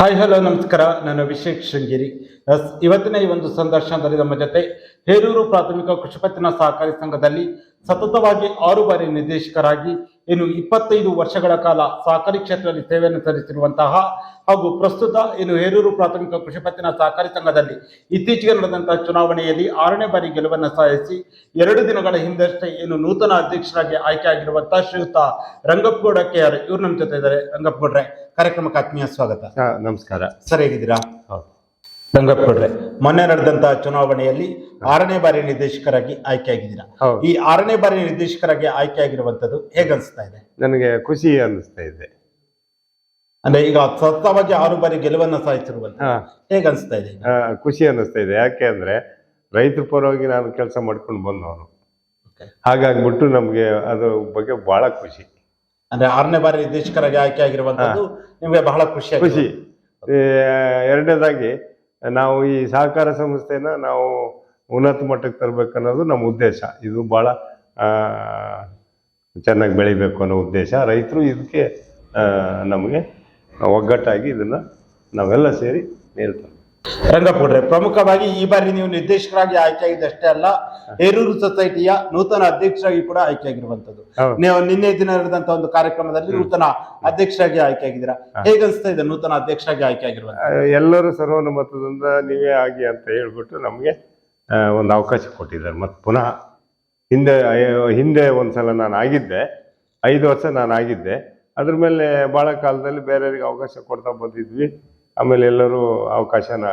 Hi, hello, ನಮಸ್ಕಾರ. ನಾನು ಅಭಿಷೇಕ್ ಶೃಂಗೇರಿ. ಇವತ್ತಿನ ಈ ಒಂದು ಸಂದರ್ಶನದಲ್ಲಿ ನಮ್ಮ ಜೊತೆ ಹೇರೂರು ಪ್ರಾಥಮಿಕ ಕೃಷಿ ಪತ್ತಿನ ಸಹಕಾರಿ ಸಂಘದಲ್ಲಿ ಸತತವಾಗಿ ಆರು ಬಾರಿ ನಿರ್ದೇಶಕರಾಗಿ, ಇನ್ನು ಇಪ್ಪತ್ತೈದು ವರ್ಷಗಳ ಕಾಲ ಸಹಕಾರಿ ಕ್ಷೇತ್ರದಲ್ಲಿ ಸೇವೆಯನ್ನು ಸಲ್ಲಿಸಿರುವಂತಹ ಹಾಗೂ ಪ್ರಸ್ತುತ ಇನ್ನು ಹೇರೂರು ಪ್ರಾಥಮಿಕ ಕೃಷಿ ಪತ್ತಿನ ಸಹಕಾರಿ ಸಂಘದಲ್ಲಿ ಇತ್ತೀಚೆಗೆ ನಡೆದಂತಹ ಚುನಾವಣೆಯಲ್ಲಿ ಆರನೇ ಬಾರಿ ಗೆಲುವನ್ನು ಸಾಧಿಸಿ, ಎರಡು ದಿನಗಳ ಹಿಂದಷ್ಟೇ ಏನು ನೂತನ ಅಧ್ಯಕ್ಷರಾಗಿ ಆಯ್ಕೆಯಾಗಿರುವಂತಹ ಶ್ರೀಯುತ ರಂಗಪ್ಪಗೌಡ ಕೆ ಆರ್ ಇವ್ರು ನಮ್ಮ ಜೊತೆ ಇದ್ದಾರೆ. ರಂಗಪ್ಪಗೌಡ್ರೆ ಕಾರ್ಯಕ್ರಮಕ್ಕೆ ಆತ್ಮೀಯ ಸ್ವಾಗತ. ನಮಸ್ಕಾರ. ಸರಿ ಹೇಗಿದ್ದೀರಾ? ಹೌದು. ಮೊನ್ನೆ ನಡೆದಂತಹ ಚುನಾವಣೆಯಲ್ಲಿ ಆರನೇ ಬಾರಿ ನಿರ್ದೇಶಕರಾಗಿ ಆಯ್ಕೆಯಾಗಿದ್ದೀರಾ. ಹೌದು. ಈ ಆರನೇ ಬಾರಿ ನಿರ್ದೇಶಕರಾಗಿ ಆಯ್ಕೆಯಾಗಿರುವಂತದ್ದು ಹೇಗನ್ಸ್ತಾ ಇದೆ? ನನಗೆ ಖುಷಿ ಅನ್ನಿಸ್ತಾ ಇದೆ. ಅಂದ್ರೆ ಈಗ ಸತತವಾಗಿ ಆರು ಬಾರಿ ಗೆಲುವನ್ನ ಸಾಧಿಸಿರುವಂತ ಹೇಗನ್ಸ್ತಾ ಇದೆ ಆ, ಖುಷಿ ಅನ್ನಿಸ್ತಾ ಇದೆ. ಯಾಕೆ ಅಂದ್ರೆ ರೈತರ ಪರವಾಗಿ ನಾನು ಕೆಲಸ ಮಾಡ್ಕೊಂಡು ಬಂದವನು. ಹಾಗಾಗ್ಬಿಟ್ಟು ನಮಗೆ ಅದ್ರ ಬಗ್ಗೆ ಬಹಳ ಖುಷಿ. ಅಂದ್ರೆ ಆರನೇ ಬಾರಿ ನಿರ್ದೇಶಕರಾಗಿ ಆಯ್ಕೆ ಆಯ್ಕೆಯಾಗಿರುವಂತದ್ದು ನಿಮಗೆ ಬಹಳ ಖುಷಿ ಖುಷಿ. ಎರಡನೇದಾಗಿ ನಾವು ಈ ಸಹಕಾರ ಸಂಸ್ಥೆನ ನಾವು ಉನ್ನತ ಮಟ್ಟಕ್ಕೆ ತರಬೇಕನ್ನೋದು ನಮ್ಮ ಉದ್ದೇಶ. ಇದು ಬಹಳ ಚೆನ್ನಾಗಿ ಬೆಳಿಬೇಕು ಅನ್ನೋ ಉದ್ದೇಶ. ರೈತರು ಇದಕ್ಕೆ ನಮಗೆ ಒಗ್ಗಟ್ಟಾಗಿ ಇದನ್ನು ನಾವೆಲ್ಲ ಸೇರಿ ಮೇಲ್ತಾರೆ. ರಂಗಪ್ಪಗೌಡ್ರೆ ಪ್ರಮುಖವಾಗಿ ಈ ಬಾರಿ ನೀವು ನಿರ್ದೇಶಕರಾಗಿ ಆಯ್ಕೆಯಾಗಿದ್ದಷ್ಟೇ ಅಲ್ಲ ಹೇರೂರು ಸೊಸೈಟಿಯ ನೂತನ ಅಧ್ಯಕ್ಷರಾಗಿ ಕೂಡ ಆಯ್ಕೆಯಾಗಿರುವಂತದ್ದು. ನೀವು ನಿನ್ನೆ ದಿನ ನಡೆದಂತ ಒಂದು ಕಾರ್ಯಕ್ರಮದಲ್ಲಿ ನೂತನ ಅಧ್ಯಕ್ಷರಾಗಿ ಆಯ್ಕೆಯಾಗಿದ್ದೀರಾ? ಹೇಗನ್ಸ್ತಾ ಇದೆ ನೂತನ ಅಧ್ಯಕ್ಷರಾಗಿ ಆಯ್ಕೆಯಾಗಿರುವ ಎಲ್ಲರೂ ಸರ್ವಾನುಮತದಿಂದ ನೀವೇ ಆಗಿ ಅಂತ ಹೇಳ್ಬಿಟ್ಟು ನಮಗೆ ಒಂದು ಅವಕಾಶ ಕೊಟ್ಟಿದ್ದಾರೆ. ಮತ್ತೆ ಪುನಃ ಹಿಂದೆ ಹಿಂದೆ ಒಂದ್ಸಲ ನಾನು ಆಗಿದ್ದೆ ಐದು ವರ್ಷ ನಾನು ಆಗಿದ್ದೆ. ಅದ್ರ ಮೇಲೆ ಭಾಳ ಕಾಲದಲ್ಲಿ ಬೇರೆಯವರಿಗೆ ಅವಕಾಶ ಕೊಡ್ತಾ ಬಂದಿದ್ವಿ. ಆಮೇಲೆ ಎಲ್ಲರೂ ಅವಕಾಶನ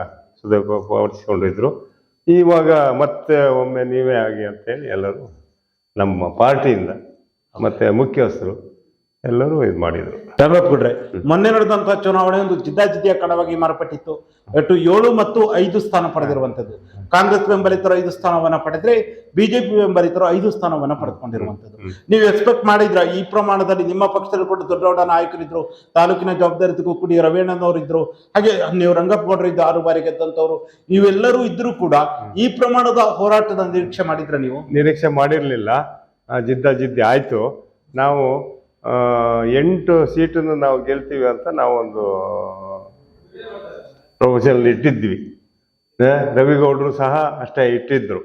ಸುಧಾರಿಸಿಕೊಂಡಿದ್ರು ಇವಾಗ ಮತ್ತೆ ಒಮ್ಮೆ ನೀವೇ ಆಗಿ ಅಂತೇಳಿ ಎಲ್ಲರೂ ನಮ್ಮ ಪಾರ್ಟಿಯಿಂದ ಮತ್ತೆ ಮುಖ್ಯಸ್ಥರು ಎಲ್ಲರೂ ಇದು ಮಾಡಿದರು. ರಂಗಪ್ಪಗೌಡ್ರೆ ಮೊನ್ನೆ ನಡೆದಂತಹ ಚುನಾವಣೆ ಒಂದು ಜಿದ್ದಾಜಿದ್ದಿಯ ಕಣವಾಗಿ ಮಾರ್ಪಟ್ಟಿತ್ತು. ಒಟ್ಟು ಏಳು ಮತ್ತು ಐದು ಸ್ಥಾನ ಪಡೆದಿರುವಂತದ್ದು ಕಾಂಗ್ರೆಸ್ ಬೆಂಬಲಿತರು ಐದು ಸ್ಥಾನವನ್ನ ಪಡೆದ್ರೆ ಬಿಜೆಪಿ ಬೆಂಬಲಿತರು ಐದು ಸ್ಥಾನವನ್ನ ಪಡೆದುಕೊಂಡಿರುವಂತದ್ದು ನೀವು ಎಕ್ಸ್ಪೆಕ್ಟ್ ಮಾಡಿದ್ರ? ಈ ಪ್ರಮಾಣದಲ್ಲಿ ನಿಮ್ಮ ಪಕ್ಷದಲ್ಲಿ ಕೂಡ ದೊಡ್ಡ ದೊಡ್ಡ ನಾಯಕರಿದ್ರು ತಾಲೂಕಿನ ಜವಾಬ್ದಾರಿ ರವೇಣ್ಣನವರು ಇದ್ರು ಹಾಗೆ ನೀವು ರಂಗಪ್ಪಗೌಡರು ಇದ್ದ ಆರು ಬಾರಿ ಗೆದ್ದಂತವ್ರು ನೀವೆಲ್ಲರೂ ಇದ್ರೂ ಕೂಡ ಈ ಪ್ರಮಾಣದ ಹೋರಾಟದ ನಿರೀಕ್ಷೆ ಮಾಡಿದ್ರ ನೀವು? ನಿರೀಕ್ಷೆ ಮಾಡಿರಲಿಲ್ಲ. ಜಿದ್ದ ಜಿದ್ದಿ ಆಯ್ತು. ನಾವು ಎಂಟು ಸೀಟನ್ನು ನಾವು ಗೆಲ್ತೀವಿ ಅಂತ ನಾವೊಂದು ಪ್ರೊಫೆಷನ್ ಇಟ್ಟಿದ್ವಿ ರವಿಗೌಡರು ಸಹ ಅಷ್ಟೇ ಇಟ್ಟಿದ್ರು.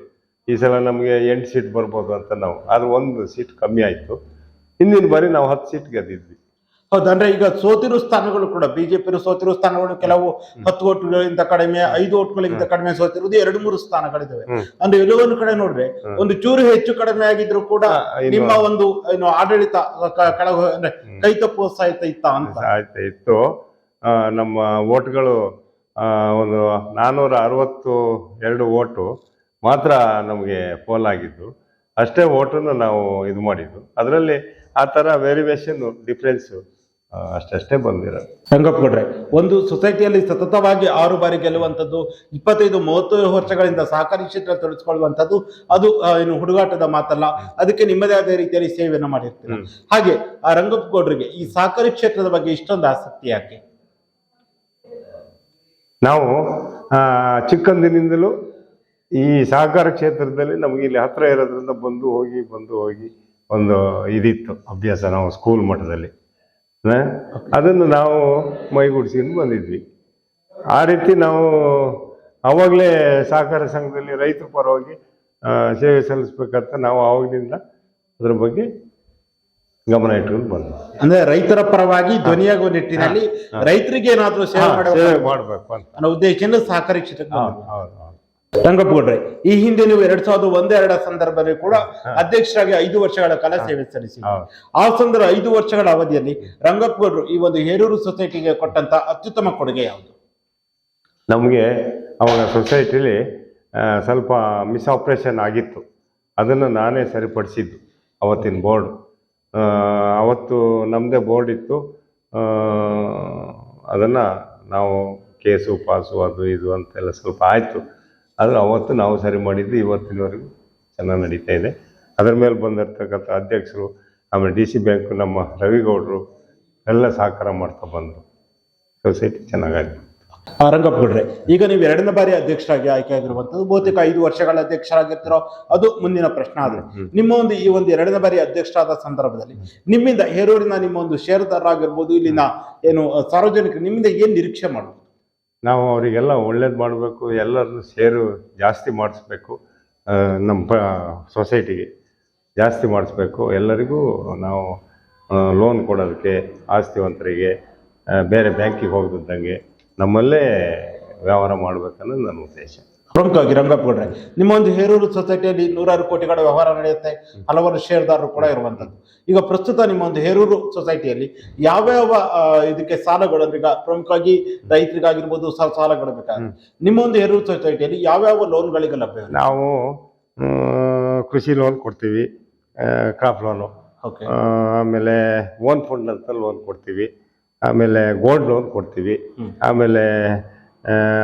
ಈ ಸಲ ನಮಗೆ ಎಂಟು ಸೀಟ್ ಬರ್ಬೋದು ಅಂತ ನಾವು. ಅದು ಒಂದು ಸೀಟ್ ಕಮ್ಮಿ ಆಯಿತು. ಹಿಂದಿನ ಬಾರಿ ನಾವು ಹತ್ತು ಸೀಟ್ ಗೆದ್ದಿದ್ವಿ. ಹೌದು ಅಂದ್ರೆ ಈಗ ಸೋತಿರೋ ಸ್ಥಾನಗಳು ಕೂಡ ಬಿಜೆಪಿ ಸೋತಿರೋ ಸ್ಥಾನಗಳು ಕೆಲವು ಹತ್ತು ಓಟ್ಗಳಿಂದ ಕಡಿಮೆ ಐದು ಓಟ್ಗಳಿಗಿಂತ ಕಡಿಮೆ ಸೋತಿರುವುದು ಎರಡು ಮೂರು ಸ್ಥಾನಗಳಿದಾವೆ. ಹ್ಮ್. ಅಂದ್ರೆ ಎಲ್ಲವನ್ನು ಕಡೆ ನೋಡ್ರೆ ಒಂದು ಚೂರು ಹೆಚ್ಚು ಕಡಿಮೆ ಆಗಿದ್ರು ಕೂಡ ನಿಮ್ಮ ಒಂದು ಏನು ಆಡಳಿತ ಕೆಳಗ ಅಂದ್ರೆ ಕೈ ತಪ್ಪುವ ಸಾಹಿತ್ಯ ಇತ್ತ ಅಂತ? ಆಯ್ತು ಇತ್ತು. ನಮ್ಮ ಓಟ್ಗಳು ಒಂದು ನಾನ್ನೂರ ಅರವತ್ತು ಎರಡು ಓಟು ಮಾತ್ರ ನಮಗೆ ಪೋಲ್ ಆಗಿದ್ದು. ಅಷ್ಟೇ ಓಟನ್ನು ನಾವು ಇದು ಮಾಡಿದ್ದು. ಅದರಲ್ಲಿ ಆ ಥರ ವೇರಿಯೇಷನ್ ಡಿಫ್ರೆನ್ಸು ಅಷ್ಟಷ್ಟೇ ಬಂದಿರೋದು. ರಂಗಪ್ಪಗೌಡ್ರೆ ಒಂದು ಸೊಸೈಟಿಯಲ್ಲಿ ಸತತವಾಗಿ ಆರು ಬಾರಿ ಗೆಲ್ಲುವಂಥದ್ದು ಇಪ್ಪತ್ತೈದು ಮೂವತ್ತು ವರ್ಷಗಳಿಂದ ಸಹಕಾರಿ ಕ್ಷೇತ್ರ ತೊಡಗಿಸಿಕೊಳ್ಳುವಂಥದ್ದು ಅದು ಏನು ಹುಡುಗಾಟದ ಮಾತಲ್ಲ. ಅದಕ್ಕೆ ನಿಮ್ಮದೇ ಆದ ರೀತಿಯಲ್ಲಿ ಸೇವೆಯನ್ನು ಮಾಡಿರ್ತೀರ. ಹಾಗೆ ಆ ರಂಗಪ್ಪಗೌಡ್ರಿಗೆ ಈ ಸಹಕಾರಿ ಕ್ಷೇತ್ರದ ಬಗ್ಗೆ ಇಷ್ಟೊಂದು ಆಸಕ್ತಿ ಯಾಕೆ? ನಾವು ಚಿಕ್ಕಂದಿನಿಂದಲೂ ಈ ಸಹಕಾರ ಕ್ಷೇತ್ರದಲ್ಲಿ ನಮಗೆ ಇಲ್ಲಿ ಹತ್ರ ಇರೋದ್ರಿಂದ ಬಂದು ಹೋಗಿ ಬಂದು ಹೋಗಿ ಒಂದು ಇದಿತ್ತು ಅಭ್ಯಾಸ ನಾವು ಸ್ಕೂಲ್ ಮಟ್ಟದಲ್ಲಿ. ಅದನ್ನು ನಾವು ಮೈಗೂಡಿಸಿಕೊಂಡು ಬಂದಿದ್ವಿ. ಆ ರೀತಿ ನಾವು ಅವಾಗಲೇ ಸಹಕಾರ ಸಂಘದಲ್ಲಿ ರೈತರ ಪರವಾಗಿ ಸೇವೆ ಸಲ್ಲಿಸ್ಬೇಕಂತ ನಾವು ಆವಾಗಲಿಂದ ಅದ್ರ ಬಗ್ಗೆ ಗಮನ ಇಟ್ಕೊಂಡು ಬಂದ್ವಿ. ಅಂದ್ರೆ ರೈತರ ಪರವಾಗಿ ಧ್ವನಿಯಾಗುವ ನಿಟ್ಟಿನಲ್ಲಿ ರೈತರಿಗೆ ಏನಾದರೂ ಸೇವೆ ಮಾಡಬೇಕು ಅಂತ. ಅನ್ನೋ ಉದ್ದೇಶದಿಂದ ಸಹಕಾರಿ ಕ್ಷೇತ್ರಕ್ಕೆ ರಂಗಪ್ಪಗೌಡ್ರೆ ಈ ಹಿಂದೆ ನೀವು ಎರಡ್ ಸಾವಿರದ ಒಂದೆರಡ ಸಂದರ್ಭದಲ್ಲಿ ಕೂಡ ಅಧ್ಯಕ್ಷರಾಗಿ ಐದು ವರ್ಷಗಳ ಕಾಲ ಸೇವೆ ಸಲ್ಲಿಸಿ ಆ ಸಂದರ್ಭ ಐದು ವರ್ಷಗಳ ಅವಧಿಯಲ್ಲಿ ರಂಗಪ್ಪಗೌಡರು ಈ ಒಂದು ಹೇರೂರು ಸೊಸೈಟಿಗೆ ಕೊಟ್ಟಂತ ಅತ್ಯುತ್ತಮ ಕೊಡುಗೆ ಯಾವುದು? ನಮಗೆ ಅವಾಗ ಸೊಸೈಟಿಲಿ ಸ್ವಲ್ಪ ಮಿಸ್ ಆಪ್ರೇಷನ್ ಆಗಿತ್ತು. ಅದನ್ನು ನಾನೇ ಸರಿಪಡಿಸಿದ್ದು ಅವತ್ತಿನ ಬೋರ್ಡ್. ಅವತ್ತು ನಮ್ಮದೇ ಬೋರ್ಡ್ ಇತ್ತು. ಅದನ್ನು ನಾವು ಕೇಸು ಪಾಸು ಅದು ಇದು ಅಂತೆಲ್ಲ ಸ್ವಲ್ಪ ಆಯಿತು. ಆದರೆ ಅವತ್ತು ನಾವು ಸರಿ ಮಾಡಿದ್ದು ಇವತ್ತಿನವರೆಗೂ ಚೆನ್ನಾಗಿ ನಡೀತಾ ಇದೆ. ಅದರ ಮೇಲೆ ಬಂದಿರತಕ್ಕಂಥ ಅಧ್ಯಕ್ಷರು ಆಮೇಲೆ ಡಿ ಸಿ ಬ್ಯಾಂಕ್ ನಮ್ಮ ರವಿಗೌಡರು ಎಲ್ಲ ಸಹಕಾರ ಮಾಡ್ತಾ ಬಂದರು. ಸೊಸೈಟಿ ಚೆನ್ನಾಗಾಗಿದೆ. ರಂಗಪ್ಪ ಗೌಡ್ರೆ ಈಗ ನೀವು ಎರಡನೇ ಬಾರಿ ಅಧ್ಯಕ್ಷರಾಗಿ ಆಯ್ಕೆ ಆಗಿರುವಂತದ್ದು ಬಹುತೇಕ ಐದು ವರ್ಷಗಳ ಅಧ್ಯಕ್ಷರಾಗಿರ್ತಿರೋ ಅದು ಮುಂದಿನ ಪ್ರಶ್ನೆ ಆದ್ರೆ ನಿಮ್ಮ ಒಂದು ಈ ಒಂದು ಎರಡನೇ ಬಾರಿ ಅಧ್ಯಕ್ಷರಾದ ಸಂದರ್ಭದಲ್ಲಿ ನಿಮ್ಮಿಂದ ಹೇರೂರಿನ ನಿಮ್ಮ ಒಂದು ಷೇರುದಾರರಾಗಿರ್ಬೋದು ಇಲ್ಲಿನ ಏನು ಸಾರ್ವಜನಿಕರು ನಿಮ್ಮಿಂದ ಏನ್ ನಿರೀಕ್ಷೆ ಮಾಡ್ಬೋದು? ನಾವು ಅವರಿಗೆಲ್ಲ ಒಳ್ಳೇದು ಮಾಡಬೇಕು, ಎಲ್ಲರನ್ನು ಸೇರು ಜಾಸ್ತಿ ಮಾಡಿಸ್ಬೇಕು ನಮ್ಮ ಪ, ಸೊಸೈಟಿಗೆ ಜಾಸ್ತಿ ಮಾಡಿಸ್ಬೇಕು. ಎಲ್ಲರಿಗೂ ನಾವು ಲೋನ್ ಕೊಡೋದಕ್ಕೆ ಆಸ್ತಿವಂತರಿಗೆ ಬೇರೆ ಬ್ಯಾಂಕಿಗೆ ಹೋಗದಿದ್ದಂಗೆ ನಮ್ಮಲ್ಲೇ ವ್ಯವಹಾರ ಮಾಡ್ಬೇಕನ್ನೋದು ನನ್ನ ಉದ್ದೇಶ. ಪ್ರಮುಖವಾಗಿ ರಂಗಪ್ಪಗೌಡ್ರೆ ನಿಮ್ಮ ಒಂದು ಹೇರೂರು ಸೊಸೈಟಿಯಲ್ಲಿ ನೂರಾರು ಕೋಟಿಗಳ ವ್ಯವಹಾರ ನಡೆಯುತ್ತೆ ಹಲವಾರು ಷೇರ್ದಾರರು ಕೂಡ ಇರುವಂತದ್ದು. ಈಗ ಪ್ರಸ್ತುತ ನಿಮ್ಮ ಒಂದು ಹೇರೂರು ಸೊಸೈಟಿಯಲ್ಲಿ ಯಾವ್ಯಾವ ಇದಕ್ಕೆ ಸಾಲಗಳು ಈಗ ಪ್ರಮುಖವಾಗಿ ರೈತರಿಗಾಗಿರ್ಬೋದು ಸಾಲಗಳು ಬೇಕಾದ್ರೆ. ನಿಮ್ಮ ಒಂದು ಹೇರೂರು ಸೊಸೈಟಿಯಲ್ಲಿ ಯಾವ್ಯಾವ ಲೋನ್ಗಳಿಗೆ ಲಭ್ಯ ನಾವು ಕೃಷಿ ಲೋನ್ ಕೊಡ್ತೀವಿ ಕ್ರಾಪ್ ಲೋನು ಓಕೆ ಆಮೇಲೆ ಓನ್ ಫಂಡ್ ಅಂತ ಲೋನ್ ಕೊಡ್ತೀವಿ ಆಮೇಲೆ ಗೋಲ್ಡ್ ಲೋನ್ ಕೊಡ್ತೀವಿ ಆಮೇಲೆ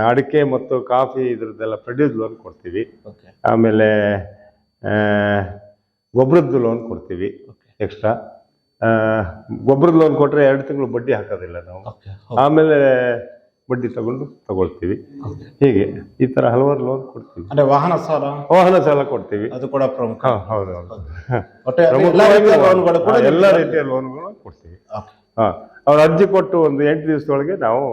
ಅಡಿಕೆ ಮತ್ತು ಕಾಫಿ ಇದ್ರದ್ದೆಲ್ಲ ಪ್ರೊಡ್ಯೂಸ್ ಲೋನ್ ಕೊಡ್ತೀವಿ. ಆಮೇಲೆ ಗೊಬ್ಬರದ್ದು ಲೋನ್ ಕೊಡ್ತೀವಿ ಎಕ್ಸ್ಟ್ರಾ ಗೊಬ್ಬರದ ಲೋನ್ ಕೊಟ್ಟರೆ ಎರಡು ತಿಂಗಳು ಬಡ್ಡಿ ಹಾಕೋದಿಲ್ಲ ನಾವು. ಆಮೇಲೆ ಬಡ್ಡಿ ತಗೊಂಡು ತಗೊಳ್ತೀವಿ. ಹೀಗೆ ಈ ತರ ಹಲವಾರು ಲೋನ್ ಕೊಡ್ತೀವಿ. ಅಂದ್ರೆ ವಾಹನ ಸಾಲ? ವಾಹನ ಸಾಲ ಕೊಡ್ತೀವಿ. ಅದು ಕೂಡ ಪ್ರಮುಖ. ಹೌದು ಹೌದು. ಎಲ್ಲ ರೀತಿಯ ಲೋನ್ಗಳು ಕೊಡ್ತೀವಿ. ಅವ್ರು ಅರ್ಜಿ ಕೊಟ್ಟು ಒಂದು ಎಂಟು ದಿವಸದೊಳಗೆ ನಾವು.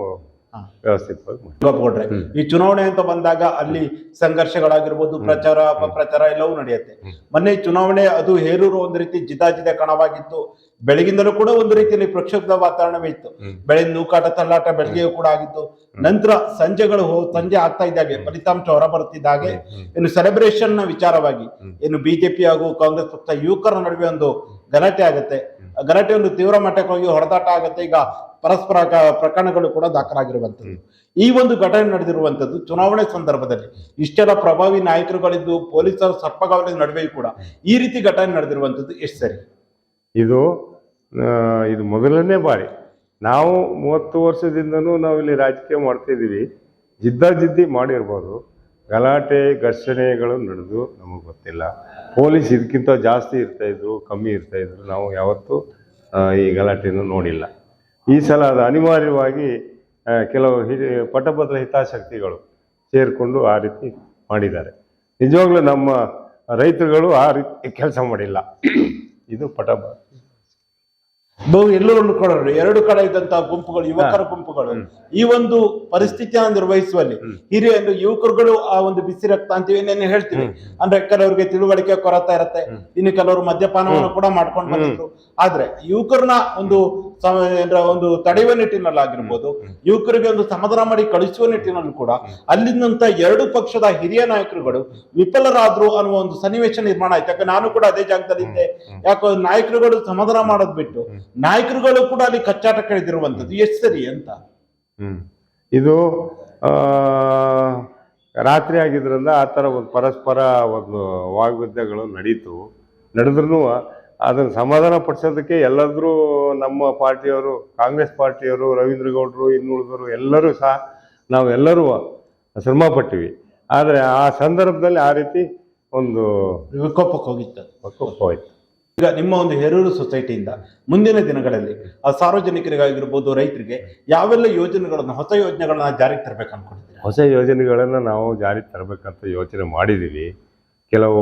ವ್ಯವಸ್ಥಿತವಾಗಿ. ಈ ಚುನಾವಣೆ ಅಂತ ಬಂದಾಗ ಅಲ್ಲಿ ಸಂಘರ್ಷಗಳಾಗಿರ್ಬೋದು ಪ್ರಚಾರ ಅಪಪ್ರಚಾರ ಎಲ್ಲವೂ ನಡೆಯುತ್ತೆ. ಮೊನ್ನೆ ಚುನಾವಣೆ ಅದು ಹೇರೂರು ಒಂದ್ ರೀತಿ ಜಿದಾಜಿದ ಕಣವಾಗಿತ್ತು. ಬೆಳಗಿಂದಲೂ ಕೂಡ ಒಂದು ರೀತಿಯಲ್ಲಿ ಪ್ರಕ್ಷುಬ್ಧ ವಾತಾವರಣವೇ ಇತ್ತು. ಬೆಳಗಿನ ನೂಕಾಟ ತಳ್ಳಾಟ ಬೆಳಗ್ಗೆಯೂ ಕೂಡ ಆಗಿತ್ತು. ನಂತರ ಸಂಜೆಗಳು ಸಂಜೆ ಆಗ್ತಾ ಇದ್ದಾಗೆ ಫಲಿತಾಂಶ ಹೊರಬರುತ್ತಿದ್ದಾಗೆ ಇನ್ನು ಸೆಲೆಬ್ರೇಷನ್ನ ವಿಚಾರವಾಗಿ ಇನ್ನು ಬಿಜೆಪಿ ಹಾಗೂ ಕಾಂಗ್ರೆಸ್ ಪಕ್ಷ ಯುವಕರ ನಡುವೆ ಒಂದು ಗಲಾಟೆ ಆಗುತ್ತೆ. ಗಲಾಟೆ ಒಂದು ತೀವ್ರ ಮಟ್ಟಕ್ಕೆ ಹೋಗಿ ಹೊಡೆದಾಟ ಆಗುತ್ತೆ. ಈಗ ಪರಸ್ಪರ ಪ್ರಕರಣಗಳು ಕೂಡ ದಾಖಲಾಗಿರುವಂಥದ್ದು. ಈ ಒಂದು ಘಟನೆ ನಡೆದಿರುವಂತದ್ದು ಚುನಾವಣೆ ಸಂದರ್ಭದಲ್ಲಿ. ಇಷ್ಟೆಲ್ಲ ಪ್ರಭಾವಿ ನಾಯಕರುಗಳಿದ್ದು ಪೊಲೀಸರ ಸರ್ಪಗಾವಲಿನ ನಡುವೆಯೂ ಕೂಡ ಈ ರೀತಿ ಘಟನೆ ನಡೆದಿರುವಂತದ್ದು ಎಷ್ಟು ಸರಿ? ಇದು ಇದು ಮೊದಲನೇ ಬಾರಿ. ನಾವು ಮೂವತ್ತು ವರ್ಷದಿಂದನೂ ನಾವು ಇಲ್ಲಿ ರಾಜಕೀಯ ಮಾಡ್ತಿದ್ದೀವಿ. ಜಿದ್ದಾಜಿದ್ದಿ ಮಾಡಿರ್ಬೋದು. ಗಲಾಟೆ ಘರ್ಷಣೆಗಳು ನಡೆದು ನಮಗೆ ಗೊತ್ತಿಲ್ಲ. ಪೊಲೀಸ್ ಇದಕ್ಕಿಂತ ಜಾಸ್ತಿ ಇರ್ತಾಯಿದ್ರು ಕಮ್ಮಿ ಇರ್ತಾಯಿದ್ರು ನಾವು ಯಾವತ್ತೂ ಈ ಗಲಾಟೆಯನ್ನು ನೋಡಿಲ್ಲ. ಈ ಸಲ ಅದು ಅನಿವಾರ್ಯವಾಗಿ ಕೆಲವು ಹಿರಿ ಪಟ್ಟಭದ್ರ ಹಿತಾಸಕ್ತಿಗಳು ಸೇರಿಕೊಂಡು ಆ ರೀತಿ ಮಾಡಿದ್ದಾರೆ. ನಿಜವಾಗ್ಲೂ ನಮ್ಮ ರೈತರುಗಳು ಆ ರೀತಿ ಕೆಲಸ ಮಾಡಿಲ್ಲ. ಇದು ಪಟಭದ್ರ ಬಹು ಎಲ್ಲರೂ ಕೂಡ ಎರಡು ಕಡೆ ಇದ್ದಂತಹ ಗುಂಪುಗಳು ಯುವಕರ ಗುಂಪುಗಳು. ಈ ಒಂದು ಪರಿಸ್ಥಿತಿಯನ್ನು ನಿರ್ವಹಿಸುವಲ್ಲಿ ಹಿರಿಯ ಯುವಕರುಗಳು ಆ ಒಂದು ಬಿಸಿ ರಕ್ತ ಅಂತೀವಿ ಏನೇನು ಹೇಳ್ತೀವಿ. ಅಂದ್ರೆ ಕೆಲವರಿಗೆ ತಿಳುವಳಿಕೆ ಕೊರತೆ ಇರುತ್ತೆ. ಇನ್ನು ಕೆಲವರು ಮದ್ಯಪಾನವನ್ನು ಕೂಡ ಮಾಡ್ಕೊಂಡು ಬಂದಿದ್ರು. ಆದ್ರೆ ಯುವಕರನ್ನ ಒಂದು ಒಂದು ತಡೆಯುವ ನಿಟ್ಟಿನಲ್ಲಾಗಿರ್ಬೋದು ಯುವಕರಿಗೆ ಒಂದು ಸಮಾಧಾನ ಮಾಡಿ ಕಳಿಸುವ ನಿಟ್ಟಿನಲ್ಲೂ ಕೂಡ ಅಲ್ಲಿಂದಂತ ಎರಡು ಪಕ್ಷದ ಹಿರಿಯ ನಾಯಕರುಗಳು ವಿಫಲರಾದ್ರು ಅನ್ನುವ ಒಂದು ಸನ್ನಿವೇಶ ನಿರ್ಮಾಣ ಆಯ್ತು. ಯಾಕಂದ್ರೆ ನಾನು ಕೂಡ ಅದೇ ಜಾಗದಲ್ಲಿ ಇದ್ದೆ ಯಾಕೋ ನಾಯಕರುಗಳು ಸಮಾಧಾನ ಮಾಡೋದ್ ಬಿಟ್ಟು ನಾಯಕರುಗಳು ಕೂಡ ಅಲ್ಲಿ ಕಚ್ಚಾಟ ಕಳೆದಿರುವಂತದ್ದು ಎಷ್ಟು ಸರಿ ಅಂತ. ಇದು ರಾತ್ರಿ ಆಗಿದ್ರಿಂದ ಆ ಥರ ಒಂದು ಪರಸ್ಪರ ಒಂದು ವಾಗ್ಯುದ್ಧಗಳು ನಡೀತು. ನಡೆದ್ರೂ ಅದನ್ನು ಸಮಾಧಾನ ಪಡಿಸೋದಕ್ಕೆ ಎಲ್ಲಾದರೂ ನಮ್ಮ ಪಾರ್ಟಿಯವರು ಕಾಂಗ್ರೆಸ್ ಪಾರ್ಟಿಯವರು ರವೀಂದ್ರ ಗೌಡರು ಇನ್ನುಳಿದವರು ಎಲ್ಲರೂ ಸಹ ನಾವೆಲ್ಲರೂ ಶ್ರಮ ಪಟ್ಟಿವಿ. ಆದರೆ ಆ ಸಂದರ್ಭದಲ್ಲಿ ಆ ರೀತಿ ಒಂದು ವಿಕೋಪಕ್ಕೆ ಹೋಗಿತ್ತು. ಹೋಯ್ತು. ಈಗ ನಿಮ್ಮ ಒಂದು ಹೆರೂರು ಸೊಸೈಟಿಯಿಂದ ಮುಂದಿನ ದಿನಗಳಲ್ಲಿ ಆ ಸಾರ್ವಜನಿಕರಿಗಾಗಿರ್ಬೋದು ರೈತರಿಗೆ ಯಾವೆಲ್ಲ ಯೋಜನೆಗಳನ್ನು ಹೊಸ ಯೋಜನೆಗಳನ್ನ ಜಾರಿಗೆ ತರಬೇಕು ಅನ್ಕೊಂಡಿದ್ದೀವಿ ಹೊಸ ಯೋಜನೆಗಳನ್ನು ನಾವು ಜಾರಿ ತರಬೇಕಂತ ಯೋಚನೆ ಮಾಡಿದ್ದೀವಿ. ಕೆಲವು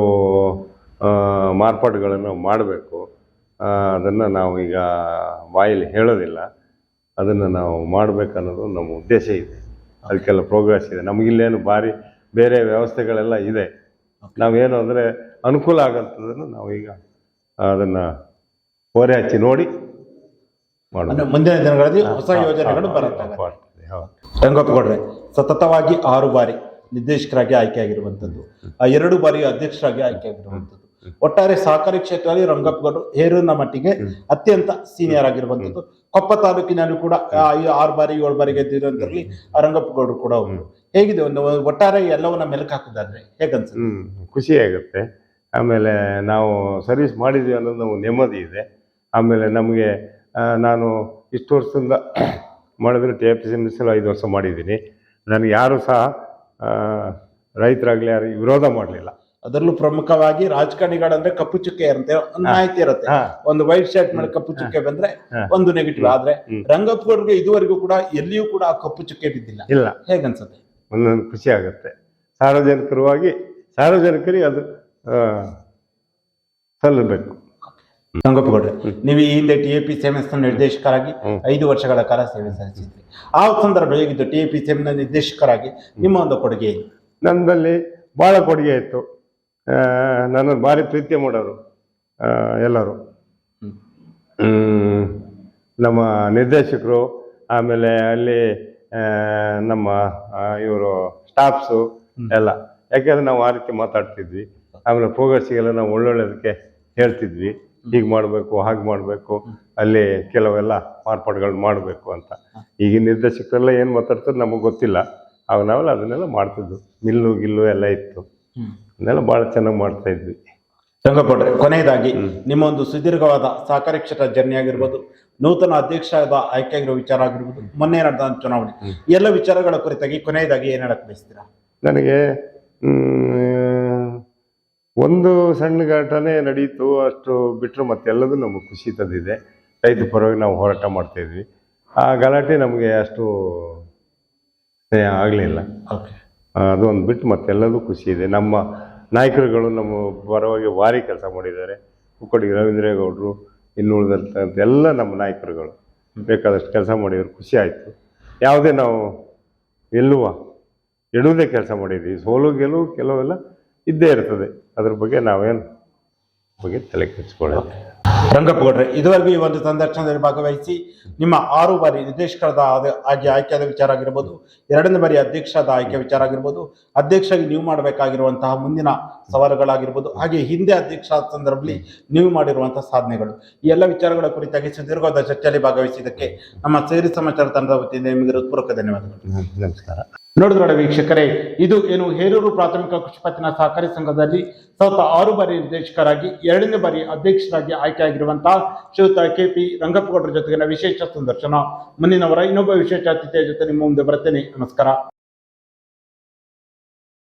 ಮಾರ್ಪಾಡುಗಳನ್ನು ಮಾಡಬೇಕು. ಅದನ್ನು ನಾವು ಈಗ ಬಾಯಲ್ಲಿ ಹೇಳೋದಿಲ್ಲ. ಅದನ್ನು ನಾವು ಮಾಡಬೇಕನ್ನೋದು ನಮ್ಮ ಉದ್ದೇಶ ಇದೆ. ಅದಕ್ಕೆಲ್ಲ ಪ್ರೋಗ್ರೆಸ್ ಇದೆ. ನಮಗಿಲ್ಲೇನು ಭಾರಿ ಬೇರೆ ವ್ಯವಸ್ಥೆಗಳೆಲ್ಲ ಇದೆ. ನಾವೇನು ಅಂದರೆ ಅನುಕೂಲ ಆಗಂಥದ್ದನ್ನು ನಾವು ಈಗ ಅದನ್ನು ಓರೆ ಹಚ್ಚಿ ನೋಡಿ ಮಾಡೋಣ. ಮುಂದಿನ ದಿನಗಳಲ್ಲಿ ಹೊಸ ಯೋಜನೆಗಳು ಬರುತ್ತೆ. ರಂಗಪ್ಪಗೌಡ್ರೆ ಸತತವಾಗಿ ಆರು ಬಾರಿ ನಿರ್ದೇಶಕರಾಗಿ ಆಯ್ಕೆಯಾಗಿರುವಂತದ್ದು ಆ ಎರಡು ಬಾರಿ ಅಧ್ಯಕ್ಷರಾಗಿ ಆಯ್ಕೆಯಾಗಿರುವಂತದ್ದು ಒಟ್ಟಾರೆ ಸಹಕಾರಿ ಕ್ಷೇತ್ರದಲ್ಲಿ ರಂಗಪ್ಪಗೌಡರು ಹೇರೂರಿನ ಮಟ್ಟಿಗೆ ಅತ್ಯಂತ ಸೀನಿಯರ್ ಆಗಿರುವಂಥದ್ದು. ಕೊಪ್ಪ ತಾಲೂಕಿನಲ್ಲೂ ಕೂಡ ಆರು ಬಾರಿ ಏಳು ಬಾರಿ ಗೆದ್ದಿರುವಂತರಲ್ಲಿ ಆ ರಂಗಪ್ಪಗೌಡರು ಕೂಡ ಒಬ್ರು. ಹೇಗಿದೆ ಒಂದು ಒಟ್ಟಾರೆ ಎಲ್ಲವನ್ನ ಮೆಲುಕು ಹಾಕುದಾದ್ರೆ ಹೇಗನ್ಸುತ್ತೆ ಖುಷಿಯಾಗುತ್ತೆ. ಖುಷಿ ಆಗುತ್ತೆ ಆಮೇಲೆ ನಾವು ಸರ್ವಿಸ್ ಮಾಡಿದ್ವಿ ಅನ್ನೋದು ನಮಗೆ ನೆಮ್ಮದಿ ಇದೆ. ಆಮೇಲೆ ನಮಗೆ ನಾನು ಇಷ್ಟು ವರ್ಷದಿಂದ ಮಾಡಿದ್ರೆ ಟಿ ಎಫ್ ಸಿ ಐದು ವರ್ಷ ಮಾಡಿದ್ದೀನಿ. ನನಗೆ ಯಾರು ಸಹ ಆ, ರೈತರಾಗಲಿ ಯಾರು ವಿರೋಧ ಮಾಡಲಿಲ್ಲ. ಅದರಲ್ಲೂ ಪ್ರಮುಖವಾಗಿ ರಾಜಕಾರಣಿಗಳಂದ್ರೆ ಕಪ್ಪು ಚುಕ್ಕೆ ಇರುತ್ತೆ ಮಾಹಿತಿ ಇರುತ್ತೆ. ಒಂದು ವೈಟ್ ಶರ್ಟ್ ಮೇಲೆ ಕಪ್ಪು ಚುಕ್ಕೆ ಬಂದ್ರೆ ಒಂದು ನೆಗೆಟಿವ್ ಆದ್ರೆ. ರಂಗಪ್ಪಗೌಡ್ರಿಗೆ ಇದುವರೆಗೂ ಕೂಡ ಎಲ್ಲಿಯೂ ಕೂಡ ಆ ಕಪ್ಪು ಚುಕ್ಕೆ ಬಿದ್ದಿಲ್ಲ. ಇಲ್ಲ. ಹೇಗನ್ಸುತ್ತೆ? ಒಂದೊಂದು ಖುಷಿ ಆಗುತ್ತೆ. ಸಾರ್ವಜನಿಕರವಾಗಿ ಸಾರ್ವಜನಿಕರಿಗೆ ಅದು ಸಲ್ಲಬೇಕು ರಂಗಪ್ಪಗೌಡ್ರೆ ನೀವು ಈ ಹಿಂದೆ ಟಿ ಎ ಪಿ ನ ನಿರ್ದೇಶಕರಾಗಿ. ಐದು ವರ್ಷಗಳ ಕಾಲ ಸೇವೆ ಸಲ್ಲಿಸಿದ್ರಿ. ಆ ಸಂದರ್ಭ ಹೇಗಿದ್ದು ಟಿ ಎ ಪಿ ನ ನಿರ್ದೇಶಕರಾಗಿ ನಿಮ್ಮ ಒಂದು ಕೊಡುಗೆ? ನನ್ನಲ್ಲಿ ಭಾಳ ಕೊಡುಗೆ ಇತ್ತು. ನನ್ನ ಭಾರಿ ಪ್ರೀತಿ ಮಾಡೋರು ಎಲ್ಲರು. ನಮ್ಮ ನಿರ್ದೇಶಕರು ಆಮೇಲೆ ಅಲ್ಲಿ ನಮ್ಮ ಇವರು ಸ್ಟಾಫ್ಸು ಎಲ್ಲ. ಯಾಕೆಂದ್ರೆ ನಾವು ಆ ರೀತಿ ಮಾತಾಡ್ತಿದ್ವಿ. ಆಮೇಲೆ ಪ್ರೋಗ್ರೆಸ್ಸಿಗೆಲ್ಲ ನಾವು ಒಳ್ಳೊಳ್ಳೆದಕ್ಕೆ ಹೇಳ್ತಿದ್ವಿ. ಹೀಗೆ ಮಾಡಬೇಕು ಹಾಗೆ ಮಾಡಬೇಕು ಅಲ್ಲಿ ಕೆಲವೆಲ್ಲ ಮಾರ್ಪಾಡುಗಳು ಮಾಡಬೇಕು ಅಂತ. ಈಗ ನಿರ್ದೇಶಕರೆಲ್ಲ ಏನು ಮಾತಾಡ್ತಾರೆ ನಮಗೆ ಗೊತ್ತಿಲ್ಲ. ಆಗ ನಾವೆಲ್ಲ ಅದನ್ನೆಲ್ಲ ಮಾಡ್ತಿದ್ವು. ಮಿಲ್ಲು ಗಿಲ್ಲು ಎಲ್ಲ ಇತ್ತು. ಅದನ್ನೆಲ್ಲ ಭಾಳ ಚೆನ್ನಾಗಿ ಮಾಡ್ತಾ ಇದ್ವಿ. ರಂಗಪ್ಪಗೌಡ್ರೆ ಕೊನೆಯದಾಗಿ ನಿಮ್ಮ ಒಂದು ಸುದೀರ್ಘವಾದ ಸಹಕಾರಿ ಕ್ಷೇತ್ರ ಜರ್ನಿ ಆಗಿರ್ಬೋದು ನೂತನ ಅಧ್ಯಕ್ಷದ ಆಯ್ಕೆ ಆಗಿರೋ ವಿಚಾರ ಆಗಿರ್ಬೋದು ಮೊನ್ನೆ ನಡೆದ ಚುನಾವಣೆ. ಎಲ್ಲ ವಿಚಾರಗಳ ಕುರಿತಾಗಿ ಕೊನೆಯದಾಗಿ ಏನು ಬಯಸ್ತೀರಾ? ನನಗೆ ಒಂದು ಸಣ್ಣ ಘಟನೆ ನಡೀತು ಅಷ್ಟು ಬಿಟ್ಟರು ಮತ್ತೆಲ್ಲದೂ ನಮಗೆ ಖುಷಿ ತಂದಿದೆ. ರೈತ ಪರವಾಗಿ ನಾವು ಹೋರಾಟ ಮಾಡ್ತಾಯಿದ್ವಿ ಆ ಗಲಾಟೆ ನಮಗೆ ಅಷ್ಟು ಸ್ನೇಹ ಆಗಲಿಲ್ಲ. ಓಕೆ. ಅದು ಒಂದು ಬಿಟ್ಟು ಮತ್ತೆಲ್ಲದೂ ಖುಷಿ ಇದೆ. ನಮ್ಮ ನಾಯಕರುಗಳು ನಮ್ಮ ಪರವಾಗಿ ಭಾರಿ ಕೆಲಸ ಮಾಡಿದ್ದಾರೆ. ಕುಕ್ಕಡಿ ರವೀಂದ್ರೇಗೌಡರು ಇನ್ನು ಉಳಿದಂಥ ಎಲ್ಲ ನಮ್ಮ ನಾಯಕರುಗಳು ಬೇಕಾದಷ್ಟು ಕೆಲಸ ಮಾಡಿದ್ರು. ಖುಷಿ ಆಯಿತು. ಯಾವುದೇ ನಾವು ಎಲ್ಲುವ ಎಡುವುದೇ ಕೆಲಸ ಮಾಡಿದ್ವಿ ಸೋಲು ಗೆಲುವು ಕೆಲವೆಲ್ಲ ಇದ್ದೇ ಇರ್ತದೆ. ಅದ್ರ ಬಗ್ಗೆ ನಾವೇನು ಬಗ್ಗೆ ತಲೆ ಕೆಡಿಸ್ಕೊಳ್ಳೋದು ರಂಗಪ್ಪಗೌಡ್ರೆ ಇದುವರೆಗೂ ಈ ಒಂದು ಸಂದರ್ಶನದಲ್ಲಿ ಭಾಗವಹಿಸಿ ನಿಮ್ಮ ಆರು ಬಾರಿ ನಿರ್ದೇಶಕರಾದ ಆಗಿ ಆಯ್ಕೆಯಾದ ವಿಚಾರ ಆಗಿರ್ಬೋದು, ಎರಡನೇ ಬಾರಿ ಅಧ್ಯಕ್ಷರದ ಆಯ್ಕೆ ವಿಚಾರ ಆಗಿರ್ಬೋದು, ಅಧ್ಯಕ್ಷರಾಗಿ ನೀವು ಮಾಡಬೇಕಾಗಿರುವಂತಹ ಮುಂದಿನ ಸವಾಲುಗಳಾಗಿರ್ಬೋದು ಹಾಗೆ ಹಿಂದೆ ಅಧ್ಯಕ್ಷ ಸಂದರ್ಭದಲ್ಲಿ ನೀವು ಮಾಡಿರುವಂತಹ ಸಾಧನೆಗಳು. ಈ ಎಲ್ಲ ವಿಚಾರಗಳ ಕುರಿತಾಗಿ ಸುದೀರ್ಘವಾದ ಚರ್ಚೆಯಲ್ಲಿ ಭಾಗವಹಿಸಿದ್ದಕ್ಕೆ ನಮ್ಮ ಸೇರಿ ಸಮಾಚಾರ ತಂಡದ ವತಿಯಿಂದ ನಿಮಗೆ ಹೃತ್ಪೂರ್ವಕ ಧನ್ಯವಾದಗಳು. ನಮಸ್ಕಾರ. ನೋಡಿದ್ರೊಡ ವೀಕ್ಷಕರೇ ಇದು ಏನು ಹೇರೂರು ಪ್ರಾಥಮಿಕ ಕೃಷಿ ಪತ್ತಿನ ಸಹಕಾರಿ ಸಂಘದಲ್ಲಿ ಸತತ ಆರು ಬಾರಿ ನಿರ್ದೇಶಕರಾಗಿ ಎರಡನೇ ಬಾರಿ ಅಧ್ಯಕ್ಷರಾಗಿ ಆಯ್ಕೆಯಾಗಿರುವಂತಹ ಶ್ರೀಯುತ ಕೆ ಪಿ ರಂಗಪ್ಪಗೌಡರ ಜೊತೆಗಿನ ವಿಶೇಷ ಸಂದರ್ಶನ. ಮುಂದಿನವರ ಇನ್ನೊಬ್ಬ ವಿಶೇಷ ಅತಿಥಿಯ ಜೊತೆ ನಿಮ್ಮ ಮುಂದೆ ಬರ್ತೇನೆ ನಮಸ್ಕಾರ.